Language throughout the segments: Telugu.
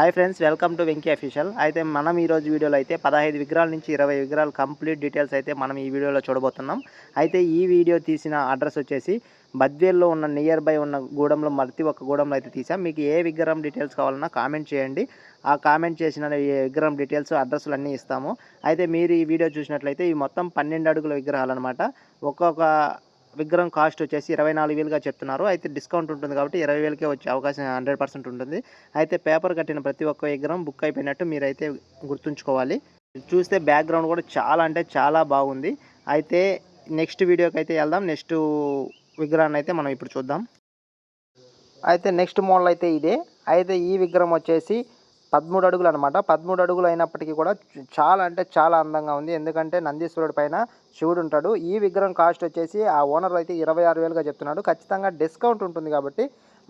Hi friends welcome to Venky official అయితే మనం ఈరోజు వీడియోలో అయితే పదహైదు విగ్రహాల నుంచి ఇరవై విగ్రహాలు కంప్లీట్ డీటెయిల్స్ అయితే మనం ఈ వీడియోలో చూడబోతున్నాం. అయితే ఈ వీడియో తీసిన అడ్రస్ వచ్చేసి బద్వేల్లో ఉన్న నియర్ బై ఉన్న గూడెంలో ప్రతి ఒక్క గూడెంలో అయితే తీసాం మీకు ఏ విగ్రహం డీటెయిల్స్ కావాలన్నా కామెంట్ చేయండి. ఆ కామెంట్ చేసిన ఈ విగ్రహం డీటెయిల్స్ అడ్రస్లు అన్నీ ఇస్తాము. అయితే మీరు ఈ వీడియో చూసినట్లయితే ఈ మొత్తం పన్నెండు అడుగుల విగ్రహాలు అనమాట ఒక్కొక్క విగ్రహం కాస్ట్ వచ్చేసి ఇరవై నాలుగు వేలుగా చెప్తున్నారు. అయితే డిస్కౌంట్ ఉంటుంది కాబట్టి ఇరవై వేలకే వచ్చే అవకాశం హండ్రెడ్ పర్సెంట్ ఉంటుంది. అయితే పేపర్ కట్టిన ప్రతి ఒక్క విగ్రహం బుక్ అయిపోయినట్టు మీరైతే గుర్తుంచుకోవాలి. చూస్తే బ్యాక్గ్రౌండ్ కూడా చాలా అంటే చాలా బాగుంది. అయితే నెక్స్ట్ వీడియోకి అయితే వెళ్దాం. నెక్స్ట్ విగ్రహాన్ని అయితే మనం ఇప్పుడు చూద్దాం. అయితే నెక్స్ట్ మోడల్ అయితే ఇదే. అయితే ఈ విగ్రహం వచ్చేసి పదమూడు అడుగులు అనమాట పదమూడు అడుగులు అయినప్పటికీ కూడా చాలా అంటే చాలా అందంగా ఉంది. ఎందుకంటే నందీశ్వరుడు పైన శివుడు ఉంటాడు. ఈ విగ్రహం కాస్ట్ వచ్చేసి ఆ ఓనర్ అయితే ఇరవై ఆరు వేలుగా చెప్తున్నాడు. ఖచ్చితంగా డిస్కౌంట్ ఉంటుంది కాబట్టి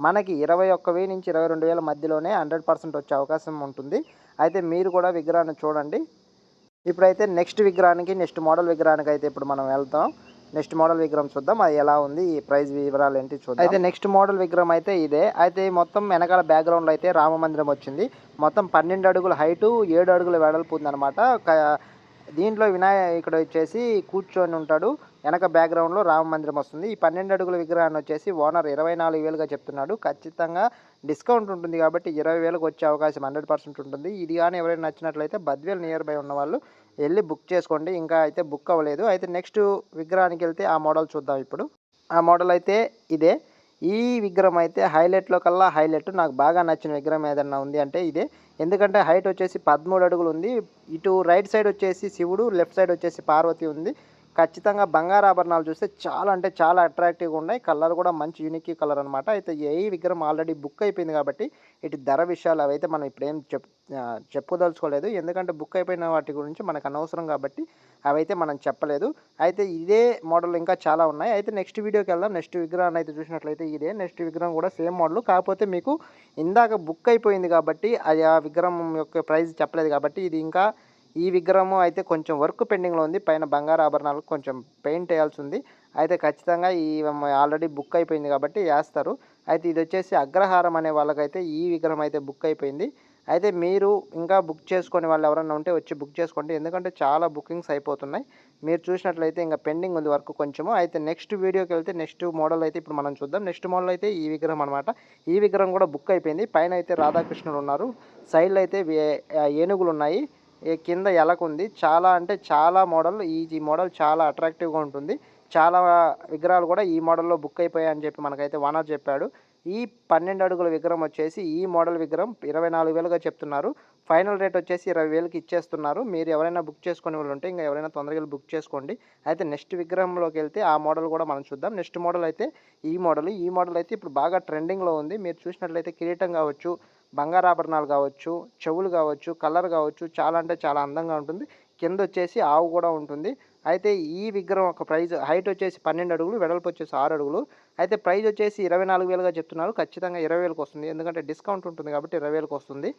మనకి ఇరవై ఒక్క వెయ్యి నుంచి ఇరవై రెండు వేల మధ్యలోనే హండ్రెడ్ పర్సెంట్ వచ్చే అవకాశం ఉంటుంది. అయితే మీరు కూడా విగ్రహాన్ని చూడండి. ఇప్పుడైతే నెక్స్ట్ విగ్రహానికి నెక్స్ట్ మోడల్ విగ్రహానికి అయితే ఇప్పుడు మనం వెళ్తాం. నెక్స్ట్ మోడల్ విగ్రహం చూద్దాం. అది ఎలా ఉంది ఈ ప్రైస్ వివరాలు ఏంటి చూద్దాం. అయితే నెక్స్ట్ మోడల్ విగ్రహం అయితే ఇదే. అయితే మొత్తం వెనకాల బ్యాక్గ్రౌండ్లో అయితే రామ మందిరం వచ్చింది. మొత్తం పన్నెండు అడుగుల హైటు ఏడు అడుగుల వెడల్పు ఉందన్నమాట. దీంట్లో వినాయక ఇక్కడ వచ్చేసి కూర్చొని ఉంటాడు. వెనక బ్యాక్గ్రౌండ్లో రామ మందిరం వస్తుంది. ఈ పన్నెండు అడుగుల విగ్రహాన్ని వచ్చేసి ఓనర్ ఇరవై నాలుగు వేలుగా చెప్తున్నాడు. ఖచ్చితంగా డిస్కౌంట్ ఉంటుంది కాబట్టి ఇరవై వేలకు వచ్చే అవకాశం హండ్రెడ్ పర్సెంట్ ఉంటుంది. ఇది కానీ ఎవరైనా నచ్చినట్లయితే బద్వేల్ నియర్ బై ఉన్న వాళ్ళు వెళ్ళి బుక్ చేసుకోండి. ఇంకా అయితే బుక్ అవ్వలేదు. అయితే నెక్స్ట్ విగ్రహానికి వెళ్తే ఆ మోడల్ చూద్దాం ఇప్పుడు. ఆ మోడల్ అయితే ఇదే. ఈ విగ్రహం అయితే హైలైట్లో కల్లా హైలైట్ నాకు బాగా నచ్చిన విగ్రహం ఏదన్నా ఉంది అంటే ఇదే. ఎందుకంటే హైట్ వచ్చేసి పదమూడు అడుగులు ఉంది. ఇటు రైట్ సైడ్ వచ్చేసి శివుడు లెఫ్ట్ సైడ్ వచ్చేసి పార్వతి ఉంది. ఖచ్చితంగా బంగారు ఆభరణాలు చూస్తే చాలా అంటే చాలా అట్రాక్టివ్గా ఉన్నాయి. కలర్ కూడా మంచి యూనిక్ కలర్ అనమాట అయితే ఏ విగ్రహం ఆల్రెడీ బుక్ అయిపోయింది కాబట్టి ఇటు ధర విషయాలు అవైతే మనం ఇప్పుడేం చెప్ చెప్పదలుచుకోలేదు చెప్పుదలుచుకోలేదు. ఎందుకంటే బుక్ అయిపోయిన వాటి గురించి మనకు అనవసరం కాబట్టి అవైతే మనం చెప్పలేదు. అయితే ఇదే మోడల్ ఇంకా చాలా ఉన్నాయి. అయితే నెక్స్ట్ వీడియోకి వెళ్దాం. నెక్స్ట్ విగ్రహాన్ని అయితే చూసినట్లయితే ఇదే. నెక్స్ట్ విగ్రహం కూడా సేమ్ మోడల్ కాకపోతే మీకు ఇందాక బుక్ అయిపోయింది కాబట్టి అది ఆ విగ్రహం యొక్క ప్రైస్ చెప్పలేదు కాబట్టి ఇది ఇంకా ఈ విగ్రహం అయితే కొంచెం వర్క్ పెండింగ్లో ఉంది. పైన బంగారు ఆభరణాలకు కొంచెం పెయింట్ వేయాల్సి ఉంది అయితే ఖచ్చితంగా ఈ ఆల్రెడీ బుక్ అయిపోయింది కాబట్టి వేస్తారు. అయితే ఇది వచ్చేసి అగ్రహారం అనే వాళ్ళకైతే ఈ విగ్రహం అయితే బుక్ అయిపోయింది. అయితే మీరు ఇంకా బుక్ చేసుకునే వాళ్ళు ఎవరైనా ఉంటే వచ్చి బుక్ చేసుకోండి. ఎందుకంటే చాలా బుకింగ్స్ అయిపోతున్నాయి. మీరు చూసినట్లయితే ఇంకా పెండింగ్ ఉంది వర్క్ కొంచెము. అయితే నెక్స్ట్ వీడియోకి వెళ్తే నెక్స్ట్ మోడల్ అయితే ఇప్పుడు మనం చూద్దాం. నెక్స్ట్ మోడల్ అయితే ఈ విగ్రహం అనమాట ఈ విగ్రహం కూడా బుక్ అయిపోయింది. పైన అయితే రాధాకృష్ణుడు ఉన్నారు. సైడ్లో అయితే ఏనుగులు ఉన్నాయి. కింద ఎలకుంది. చాలా అంటే చాలా మోడల్ ఈ ఈ మోడల్ చాలా అట్రాక్టివ్గా ఉంటుంది. చాలా విగ్రహాలు కూడా ఈ మోడల్లో బుక్ అయిపోయాయి అని చెప్పి మనకైతే ఓనర్ చెప్పాడు. ఈ పన్నెండు అడుగుల విగ్రహం వచ్చేసి ఈ మోడల్ విగ్రహం ఇరవై నాలుగు వేలుగా చెప్తున్నారు. ఫైనల్ రేట్ వచ్చేసి ఇరవై వేలకి ఇచ్చేస్తున్నారు. మీరు ఎవరైనా బుక్ చేసుకునే వాళ్ళు ఉంటే ఇంకా ఎవరైనా తొందరగా బుక్ చేసుకోండి. అయితే నెక్స్ట్ విగ్రహంలోకి వెళ్తే ఆ మోడల్ కూడా మనం చూద్దాం. నెక్స్ట్ మోడల్ అయితే ఈ మోడల్ ఈ మోడల్ అయితే ఇప్పుడు బాగా ట్రెండింగ్లో ఉంది. మీరు చూసినట్లయితే కిరీటం కావచ్చు బంగారాభరణాలు కావచ్చు చెవులు కావచ్చు కలర్ కావచ్చు చాలా అంటే చాలా అందంగా ఉంటుంది. కింద వచ్చేసి ఆవు కూడా ఉంటుంది. అయితే ఈ విగ్రహం ఒక ప్రైజ్ హైట్ వచ్చేసి పన్నెండు అడుగులు వెడల్పు వచ్చేసి ఆరు అడుగులు. అయితే ప్రైజ్ వచ్చేసి ఇరవై నాలుగు వేలుగా చెప్తున్నారు. ఖచ్చితంగా ఇరవై వేలకు వస్తుంది. ఎందుకంటే డిస్కౌంట్ ఉంటుంది కాబట్టి ఇరవై వేలకు వస్తుంది.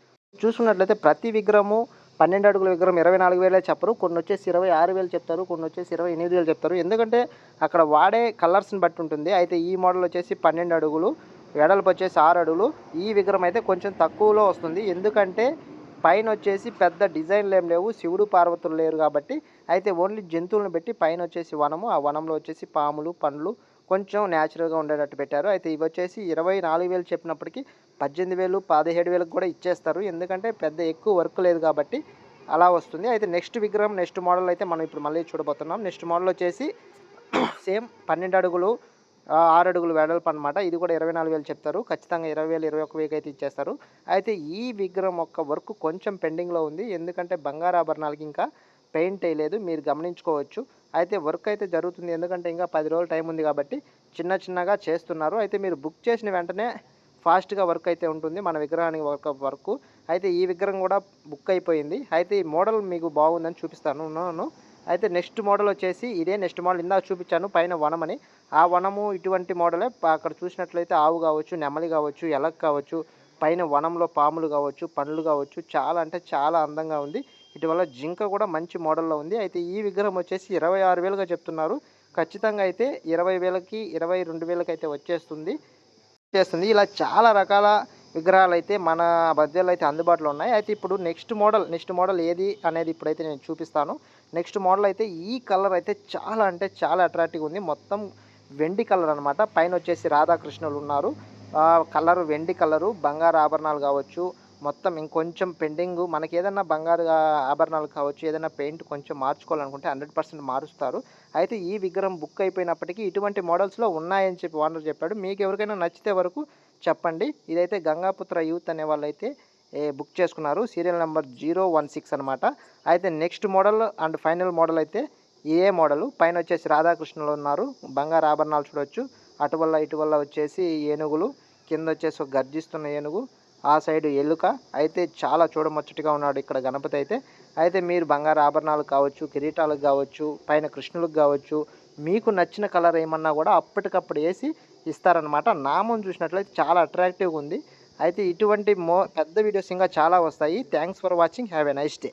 చూసుకున్నట్లయితే ప్రతి విగ్రహము పన్నెండు అడుగుల విగ్రహం ఇరవై నాలుగు వేలే చెప్పరు. కొన్ని వచ్చేసి ఇరవై ఆరు వేలు చెప్తారు. కొన్ని వచ్చేసి ఇరవై ఎనిమిది వేలు చెప్తారు. ఎందుకంటే అక్కడ వాడే కలర్స్ని బట్టి ఉంటుంది. అయితే ఈ మోడల్ వచ్చేసి పన్నెండు అడుగులు. వెడల్పు వచ్చేసి ఆరు అడుగులు ఈ విగ్రహం అయితే కొంచెం తక్కువలో వస్తుంది. ఎందుకంటే పైన వచ్చేసి పెద్ద డిజైన్లు ఏం లేవు. శివుడు పార్వతులు లేరు కాబట్టి అయితే ఓన్లీ జంతువులను పెట్టి పైన వచ్చేసి వనము ఆ వనంలో వచ్చేసి పాములు పండ్లు కొంచెం న్యాచురల్గా ఉండేటట్టు పెట్టారు. అయితే ఇవి వచ్చేసి ఇరవై నాలుగు వేలు చెప్పినప్పటికీ పద్దెనిమిది వేలు పదిహేడు వేలకు కూడా ఇచ్చేస్తారు. ఎందుకంటే పెద్ద ఎక్కువ వర్క్ లేదు కాబట్టి అలా వస్తుంది. అయితే నెక్స్ట్ విగ్రహం నెక్స్ట్ మోడల్ అయితే మనం ఇప్పుడు మళ్ళీ చూడబోతున్నాం. నెక్స్ట్ మోడల్ వచ్చేసి సేమ్ పన్నెండు అడుగులు ఆరడుగులు ఆరు అడుగులు వెడల్పు అనమాట ఇది కూడా ఇరవై నాలుగు వేలు చెప్తారు. ఖచ్చితంగా ఇరవై వేలు ఇరవై ఒక్క వేకి అయితే ఇచ్చేస్తారు. అయితే ఈ విగ్రహం యొక్క వర్క్ కొంచెం పెండింగ్లో ఉంది. ఎందుకంటే బంగారు ఆభరణాలకి ఇంకా పెయింట్ వేయలేదు. మీరు గమనించుకోవచ్చు. అయితే వర్క్ అయితే జరుగుతుంది. ఎందుకంటే ఇంకా పది రోజులు టైం ఉంది కాబట్టి చిన్న చిన్నగా చేస్తున్నారు. అయితే మీరు బుక్ చేసిన వెంటనే ఫాస్ట్గా వర్క్ అయితే ఉంటుంది. మన విగ్రహానికి వర్క్ వర్క్. అయితే ఈ విగ్రహం కూడా బుక్ అయిపోయింది. అయితే ఈ మోడల్ మీకు బాగుందని చూపిస్తాను. ఉన్నాను అయితే నెక్స్ట్ మోడల్ వచ్చేసి ఇదే నెక్స్ట్ మోడల్. ఇందాక చూపించాను పైన వనం అని ఆ వనము ఇటువంటి మోడలే. అక్కడ చూసినట్లయితే ఆవు కావచ్చు నెమలి కావచ్చు ఎలక్ కావచ్చు పైన వనంలో పాములు కావచ్చు పండ్లు కావచ్చు చాలా అంటే చాలా అందంగా ఉంది. ఇటీవల జింక కూడా మంచి మోడల్లో ఉంది. అయితే ఈ విగ్రహం వచ్చేసి ఇరవై ఆరు వేలుగా చెప్తున్నారు. ఖచ్చితంగా అయితే ఇరవై వేలకి ఇరవై రెండు వేలకి అయితే వచ్చేస్తుంది. వచ్చేస్తుంది. ఇలా చాలా రకాల విగ్రహాలు అయితే మన బడ్జెట్లో అయితే అందుబాటులో ఉన్నాయి. అయితే ఇప్పుడు నెక్స్ట్ మోడల్ నెక్స్ట్ మోడల్ ఏది అనేది ఇప్పుడైతే నేను చూపిస్తాను. నెక్స్ట్ మోడల్ అయితే ఈ కలర్ అయితే చాలా అంటే చాలా అట్రాక్టివ్ ఉంది. మొత్తం వెండి కలర్ అనమాట పైన వచ్చేసి రాధాకృష్ణులు ఉన్నారు. కలరు కలర్ వెండి కలరు బంగారు ఆభరణాలు కావచ్చు మొత్తం ఇంకొంచెం పెండింగ్ మనకి ఏదైనా బంగారు ఆభరణాలు కావచ్చు ఏదైనా పెయింట్ కొంచెం మార్చుకోవాలనుకుంటే హండ్రెడ్ పర్సెంట్ మారుస్తారు. అయితే ఈ విగ్రహం బుక్ అయిపోయినప్పటికీ ఇటువంటి మోడల్స్లో ఉన్నాయని చెప్పి ఓనర్ చెప్పాడు. మీకు ఎవరికైనా నచ్చితే వరకు చెప్పండి. ఇదైతే గంగాపుత్ర యూత్ అనే వాళ్ళైతే బుక్ చేసుకున్నారు. Serial number zero one six అనమాట అయితే next model and final model అయితే ఏ మోడలు పైన వచ్చేసి రాధాకృష్ణులు ఉన్నారు. బంగారు ఆభరణాలు చూడొచ్చు. అటువల్ల ఇటువల్ల వచ్చేసి ఏనుగులు. కింద వచ్చేసి ఒక గర్జిస్తున్న ఏనుగు. ఆ సైడ్ ఎలుక. అయితే చాలా చూడముచ్చటిగా ఉన్నాడు ఇక్కడ గణపతి అయితే. అయితే మీరు బంగారు ఆభరణాలు కావచ్చు కిరీటాలకు కావచ్చు పైన కృష్ణులకు కావచ్చు మీకు నచ్చిన కలర్ ఏమన్నా కూడా అప్పటికప్పుడు వేసి ఇస్తారనమాట నామం చూసినట్లయితే చాలా అట్రాక్టివ్గా ఉంది. అయితే ఇటువంటి మో పెద్ద వీడియోస్ ఇంకా చాలా వస్తాయి. Thanks for watching have a nice day